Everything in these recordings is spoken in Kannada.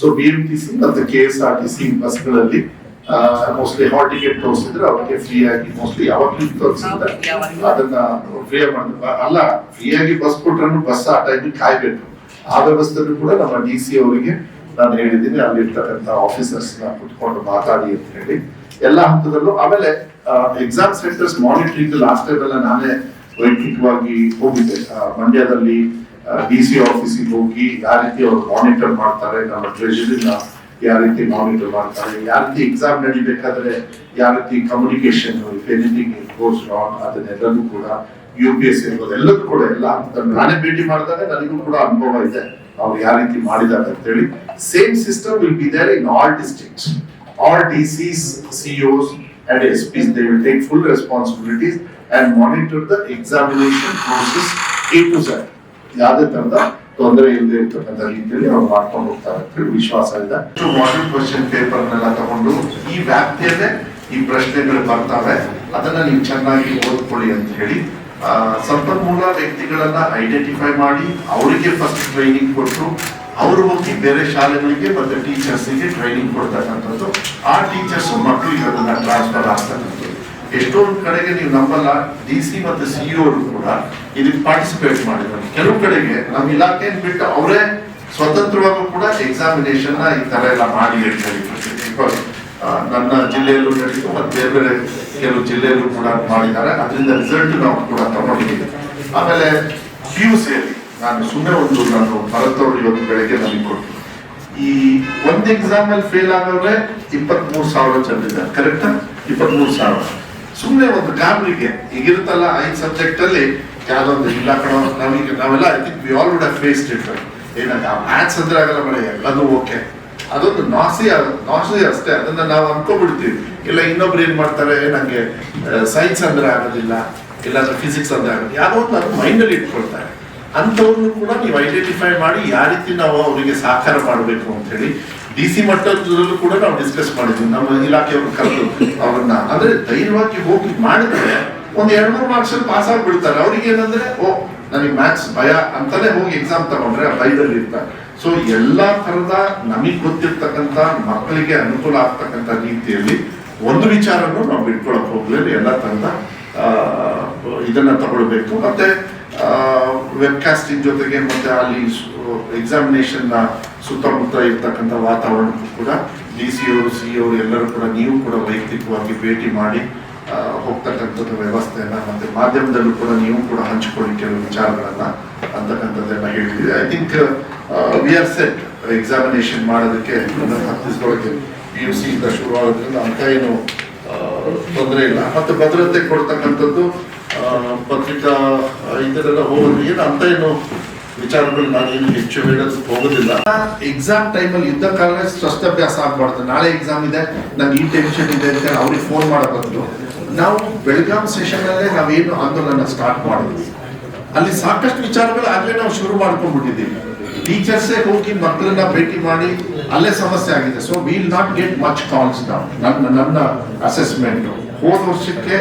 So B M T C ಮತ್ತು K S R T C ಬಸ್ಗಳಲ್ಲಿ ಮೋಸ್ಟ್ಲಿ ಹಾಲ್ ಟಿಕೆಟ್ ತೋರಿಸಿದ್ರೆ ಅವ್ರಿಗೆ ಫ್ರೀ ಆಗಿ ಮೋಸ್ಟ್ಲಿ ಯಾವಾಗ್ಲೂ ತೋರಿಸಿದ್ರೆ ಅದನ್ನ ಫ್ರೀ ಮಾಡಿದ್ರು ಅಲ್ಲ ಫ್ರೀ ಆಗಿ ಬಸ್ ಕೊಟ್ರೂ ಬಸ್ ಆ ಟೈಮಿಗೆ ಕಾಯ್ಬೇಕು. ಆ ವ್ಯವಸ್ಥೆನೂ ಕೂಡ ನಮ್ಮ ಡಿ ಸಿ ಅವರಿಗೆ ನಾನು ಹೇಳಿದ್ದೀನಿ. ಅಲ್ಲಿರ್ತಕ್ಕಂಥ ಆಫೀಸರ್ಸ್ನ ಕುತ್ಕೊಂಡು ಮಾತಾಡಿ ಅಂತ ಹೇಳಿ. ಎಲ್ಲ ಹಂತದಲ್ಲೂ ಆಮೇಲೆ exam centres monitoring last time ಎಲ್ಲ ನಾನೇ ವೈಯಕ್ತಿಕವಾಗಿ ಹೋಗಿದ್ದೆ. ಮಂಡ್ಯದಲ್ಲಿ ಡಿ ಸಿ ಆಫೀಸಿಗೆ ಹೋಗಿ ಯಾವ ರೀತಿ ಅವ್ರು ಮಾನಿಟರ್ ಮಾಡ್ತಾರೆ ನಮ್ಮ ಟ್ರೆಜರಿನ ಯಾವ ರೀತಿ ಮಾನಿಟರ್ ಮಾಡ್ತಾರೆ ಯಾವ ರೀತಿ ಎಕ್ಸಾಮ್ ನಡಿಬೇಕಾದ್ರೆ ಯಾವ ರೀತಿ ಕಮ್ಯುನಿಕೇಶನ್ ಎನಿಥಿಂಗ್ ಗೋಸ್ ರಾಂಗ್ ಅದನ್ನೆಲ್ಲವೂ ಕೂಡ ಯು ಪಿ ಎಸ್ ಇರ್ಬೋದು ಎಲ್ಲದೂ ಕೂಡ ಎಲ್ಲ ನಾನೇ ಭೇಟಿ ಮಾಡಿದಾಗ ನನಗೂ ಕೂಡ ಅನುಭವ ಇದೆ. ಅವ್ರು ಯಾವ ರೀತಿ ಮಾಡಿದ್ದಾರೆ ಅಂತ ಹೇಳಿ same system will be there in all districts all DCs, and S SPs, they will take full responsibilities and monitor the examination process A to Z. ಯಾವುದೇ ತರದ ತೊಂದರೆ ಇಲ್ಲದೆ ಇರ್ತಕ್ಕಂಥ ರೀತಿಯಲ್ಲಿ ಅವ್ರು ಮಾಡ್ಕೊಂಡು ಹೋಗ್ತಾರೆ ಅಂತ ವಿಶ್ವಾಸ ಇದೆ. ಮಾಡೆಲ್ ಕ್ವಶನ್ ಪೇಪರ್ ನೆಲ್ಲ ತಗೊಂಡು ಈ ವ್ಯಾಪ್ತಿಯಲ್ಲೇ ಈ ಪ್ರಶ್ನೆಗಳು ಬರ್ತವೆ. ಅದನ್ನ ನೀವು ಚೆನ್ನಾಗಿ ಓದ್ಕೊಳ್ಳಿ ಅಂತ ಹೇಳಿ ಸಂಪನ್ಮೂಲ ವ್ಯಕ್ತಿಗಳನ್ನ ಐಡೆಂಟಿಫೈ ಮಾಡಿ, ಅವರಿಗೆ ಫಸ್ಟ್ ಟ್ರೈನಿಂಗ್ ಕೊಟ್ಟು, ಅವರು ಹೋಗಿ ಬೇರೆ ಶಾಲೆಗಳಿಗೆ ಮತ್ತೆ ಟೀಚರ್ಸ್ಗೆ ಟ್ರೈನಿಂಗ್ ಕೊಡ್ತಕ್ಕಂಥದ್ದು. ಆ ಟೀಚರ್ಸ್ ಮಕ್ಕಳಿಗೆ ಅದನ್ನ ಟ್ರಾನ್ಸ್ಫರ್ ಆಗ್ತಕ್ಕಂಥದ್ದು. ಎಷ್ಟೊಂದು ಕಡೆಗೆ ನೀವು ನಂಬಲ್ಲ ಡಿ ಸಿ ಮತ್ತೆ ಸಿಇಒರು ಕೂಡ ಇದಕ್ಕೆ ಪಾರ್ಟಿಸಿಪೇಟ್ ಮಾಡಿದ್ದಾರೆ. ಕೆಲವು ಕಡೆಗೆ ನಮ್ಮ ಇಲಾಖೆ ಬಿಟ್ಟು ಅವರೇ ಸ್ವತಂತ್ರವಾಗೂ ಕೂಡ ಎಕ್ಸಾಮಿನೇಷನ್ ಈ ತರ ಎಲ್ಲ ಮಾಡಿ ಅಂತ ಹೇಳಿ ನನ್ನ ಜಿಲ್ಲೆಯಲ್ಲೂ ನಡೀತು ಮತ್ತೆ ಬೇರೆ ಬೇರೆ ಕೆಲವು ಜಿಲ್ಲೆಯಲ್ಲೂ ಕೂಡ ಮಾಡಿದ್ದಾರೆ. ಅದರಿಂದ ರಿಸಲ್ಟ್ ನಾವು ಕೂಡ ತಗೊಂಡಿದ್ದೀವಿ. ಆಮೇಲೆ ಪಿ ಸಿಯಲ್ಲಿ ನಾನು ಸುಮ್ಮನೆ ಒಂದು ನಾನು ಭರತ್ ಅವರು ಇವತ್ತು ಬೆಳಗ್ಗೆ ನನಗೆ ಕೊಟ್ಟು ಈ ಒಂದು ಎಕ್ಸಾಮ್ ಅಲ್ಲಿ ಫೇಲ್ ಆಗೋರೆ ಇಪ್ಪತ್ತ್ ಮೂರು ಸಾವಿರ ಜನರಿದ್ದಾರೆ ಕರೆಕ್ಟ್ ಇಪ್ಪತ್ಮೂರು ಸಾವಿರ. ಸುಮ್ಮನೆ ಒಂದು ಗಾಬರಿಗೆ ಈಗಿರುತ್ತಲ್ಲ ಐದು ಸಬ್ಜೆಕ್ಟ್ ಅಲ್ಲಿ ಯಾವ್ದೊಂದು ಇಲ್ಲ ಕಣೋ, ನಮಗೆ ನಾವೆಲ್ಲ I think we all would have face it ಏನಂತ ಮ್ಯಾಥ್ಸ್ ಅಂದ್ರೆ ಆಗಲ್ಲ ಮಳೆ, ಎಲ್ಲದೂ ಓಕೆ ಅದೊಂದು ನಾಸಿ ನಾಸಿ ಅಷ್ಟೇ, ಅದನ್ನ ನಾವು ಅನ್ಕೊಂಡ್ಬಿಡ್ತೀವಿ. ಇಲ್ಲ, ಇನ್ನೊಬ್ರು ಏನ್ ಮಾಡ್ತಾರೆ, ನಂಗೆ ಸೈನ್ಸ್ ಅಂದ್ರೆ ಆಗೋದಿಲ್ಲ, ಇಲ್ಲಾಂದ್ರೆ ಫಿಸಿಕ್ಸ್ ಅಂದ್ರೆ ಆಗೋದಿಲ್ಲ, ಯಾವ್ದೋ ಒಂದು ಅದು ಮೈಂಡಲ್ಲಿ ಇಟ್ಕೊಳ್ತಾರೆ. ಅಂಥವ್ರನ್ನು ಕೂಡ ನೀವು ಐಡೆಂಟಿಫೈ ಮಾಡಿ, ಯಾವ ರೀತಿ ನಾವು ಅವರಿಗೆ ಸಹಕಾರ ಮಾಡಬೇಕು ಅಂತ ಹೇಳಿ ಡಿ ಸಿ ಮಟ್ಟದಲ್ಲೂ ಕೂಡ ನಾವು ಡಿಸ್ಕಸ್ ಮಾಡಿದ್ವಿ. ನಮ್ಮ ಇಲಾಖೆಯವರು ಕರೆದು ಅವ್ರನ್ನ. ಅಂದ್ರೆ ಧೈರ್ಯವಾಗಿ ಹೋಗಿ ಮಾಡಿದ್ರೆ ಒಂದ್ ಎರಡ್ ಮೂರು ಮಾರ್ಕ್ಸ್ ಪಾಸ್ ಆಗ್ಬಿಡ್ತಾರೆ. ಅವ್ರಿಗೆ ಏನಂದ್ರೆ, ಓ, ನನಗೆ ಮ್ಯಾಥ್ಸ್ ಭಯ ಅಂತಾನೆ ಹೋಗಿ ಎಕ್ಸಾಮ್ ತಗೊಂಡ್ರೆ ಆ ಭಯದಲ್ಲಿ ಇರ್ತಾರೆ. ಸೊ ಎಲ್ಲಾ ತರದ ನಮಗ್ ಗೊತ್ತಿರ್ತಕ್ಕಂತ ಮಕ್ಕಳಿಗೆ ಅನುಕೂಲ ಆಗ್ತಕ್ಕಂತ ರೀತಿಯಲ್ಲಿ ಒಂದು ವಿಚಾರನೂ ನಾವು ಬಿಟ್ಕೊಳಕ್ ಹೋಗ್ಲಿ ಎಲ್ಲ ತರದ ಇದನ್ನ ತಗೊಳ್ಬೇಕು. ಮತ್ತೆ ವೆಬ್ಕಾಸ್ಟಿಂಗ್ ಜೊತೆಗೆ ಮತ್ತೆ ಅಲ್ಲಿ ಎಕ್ಸಾಮಿನೇಷನ್ ಸುತ್ತಮುತ್ತ ಇರ್ತಕ್ಕಂಥ ವಾತಾವರಣಕ್ಕೂ ಕೂಡ ಡಿ ಸಿ ಅವರು ಸಿ ಅವರು ಎಲ್ಲರೂ ಕೂಡ ನೀವು ಕೂಡ ವೈಯಕ್ತಿಕವಾಗಿ ಭೇಟಿ ಮಾಡಿ ಹೋಗ್ತಕ್ಕಂಥದ್ದು ವ್ಯವಸ್ಥೆಯನ್ನ ಮತ್ತೆ ಮಾಧ್ಯಮದಲ್ಲೂ ಕೂಡ ನೀವು ಕೂಡ ಹಂಚಿಕೊಳ್ಳಿ ಕೆಲವು ವಿಚಾರಗಳನ್ನ ಅಂತಕ್ಕಂಥದ್ದೆಲ್ಲ ಹೇಳಿದ್ವಿ I think we are set examination ಮಾಡೋದಕ್ಕೆ ಹತ್ತಿಸ್ಕೊಳ್ಳೋಕೆ ಪಿ ಯು ಸಿ ಇಂದ ಶುರು ಆಗೋದ್ರಿಂದ ಅಂತ ಏನು ತೊಂದರೆ ಇಲ್ಲ. ಮತ್ತೆ ಭದ್ರತೆ ಕೊಡ್ತಕ್ಕಂಥದ್ದು ಪತ್ರಿಕಾ ಇದರೆಲ್ಲ ಹೋಗೋದು ಏನು ಅಂತ ಏನು ವಿಚಾರಗಳು ನಾನು ಏನು ಹೆಚ್ಚು ಹೇಳೋದಕ್ಕೆ ಹೋಗೋದಿಲ್ಲ. ಎಕ್ಸಾಮ್ ಟೈಮಲ್ಲಿ ಇದ್ದ ಕಾಲ ಸ್ಪಷ್ಟಾಭ್ಯಾಸ ಆಗಬಾರ್ದು. ನಾಳೆ ಎಕ್ಸಾಮ್ ಇದೆ, ನಂಗೆ ಈ ಟೆನ್ಷನ್ ಇದೆ ಅಂತ ಅವ್ರಿಗೆ ಫೋನ್ ಮಾಡಬಾರ್ದು ನಾವು ಬೆಳಗಾಂ ಸೆಷನ್ ಅಲ್ಲೇ ನಾವೇನು ಆಂದೋಲನ ಸ್ಟಾರ್ಟ್ ಮಾಡಿದ್ವಿ. ಅಲ್ಲಿ ಸಾಕಷ್ಟು ವಿಚಾರಗಳು ಆಗಲೇ ನಾವು ಶುರು ಮಾಡ್ಕೊಂಡ್ಬಿಟ್ಟಿದ್ದೀವಿ. ಟೀಚರ್ಸೇ ಹೋಗಿ ಮಕ್ಕಳನ್ನ ಭೇಟಿ ಮಾಡಿ ಅಲ್ಲೇ ಸಮಸ್ಯೆ ಆಗಿದೆ. So will not get much calls ನಾವು ನನ್ನ ನನ್ನ ಅಸೆಸ್ಮೆಂಟ್ ಹೋದ ವರ್ಷಕ್ಕೆ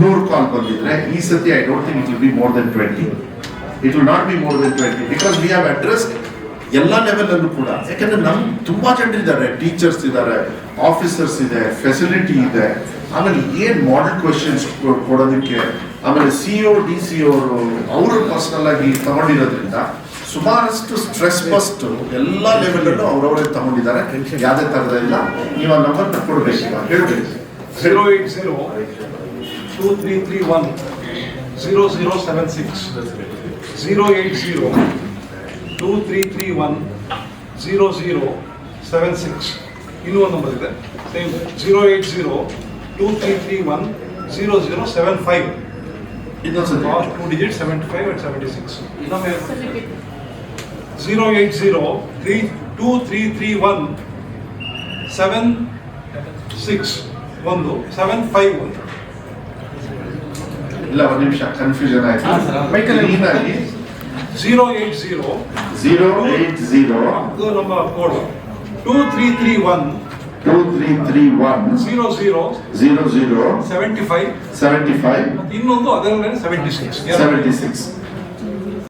ನೂರು ಕಾಲ್ ಬಂದಿದ್ರೆ, ಈ ಸತಿ I don't think it will be more than twenty it will not be more than twenty because we have address ಎಲ್ಲ ಲೆವೆಲಲ್ಲೂ ಕೂಡ. ಯಾಕಂದ್ರೆ ನಮ್ ತುಂಬಾ ಜನರಿದ್ದಾರೆ ಟೀಚರ್ಸ್ ಇದ್ದಾರೆ ಆಫೀಸರ್ಸ್ ಇದೆ ಫೆಸಿಲಿಟಿ ಇದೆ. ಆಮೇಲೆ ಏನ್ ಮಾಡೆಲ್ ಕ್ವಶನ್ಸ್ ಕೊಡೋದಕ್ಕೆ, ಆಮೇಲೆ ಸಿಒ ಡಿ ಸಿ ಅವರು ಅವರು ಪರ್ಸನಲ್ ಆಗಿ ತಗೊಂಡಿರೋದ್ರಿಂದ ಸುಮಾರಷ್ಟು ಸ್ಟ್ರೆಸ್ ಬಸ್ಟ್ ಎಲ್ಲ ಲೆವೆಲಲ್ಲೂ ಅವರವರೇ ತಗೊಂಡಿದ್ದಾರೆ. ಯಾವುದೇ ತರದ ಇಲ್ಲ ನೀವು ಆ ನಂಬರ್ ಕೊಡ್ಬೇಕು ಹೇಳ್ಬೇಕು zero eight zero. Two three three one zero zero seven six zero eight zero two three three one zero zero seven six ಇನ್ನೂ ಒಂದು ನಂಬರ್ ಇದೆ same zero eight zero two three three one zero zero seven five ಇದೊಂದು last two digit seventy five and seventy six ಇನ್ನೊಮ್ಮೆ. Zero eight zero three two three three one seven six ಒಂದು ಸೆವೆನ್ ಫೈವ್ ಒಂದು ಇಲ್ಲ ಒಂದು ನಿಮಿಷ ಕನ್ಫ್ಯೂಷನ್ ಆಯ್ತು. ಮೈಕಲ್ ಕ್ಲೀನಾಗಿ zero eight zero zero eight zero ಇದು ನಮ್ಮ code two three three one two three three one zero zero zero zero seventy five seventy five ಇನ್ನೊಂದು ಅದರಲ್ಲೇ ಸೆವೆಂಟಿ ಸಿಕ್ಸ್ ಸೆವೆಂಟಿ ಸಿಕ್ಸ್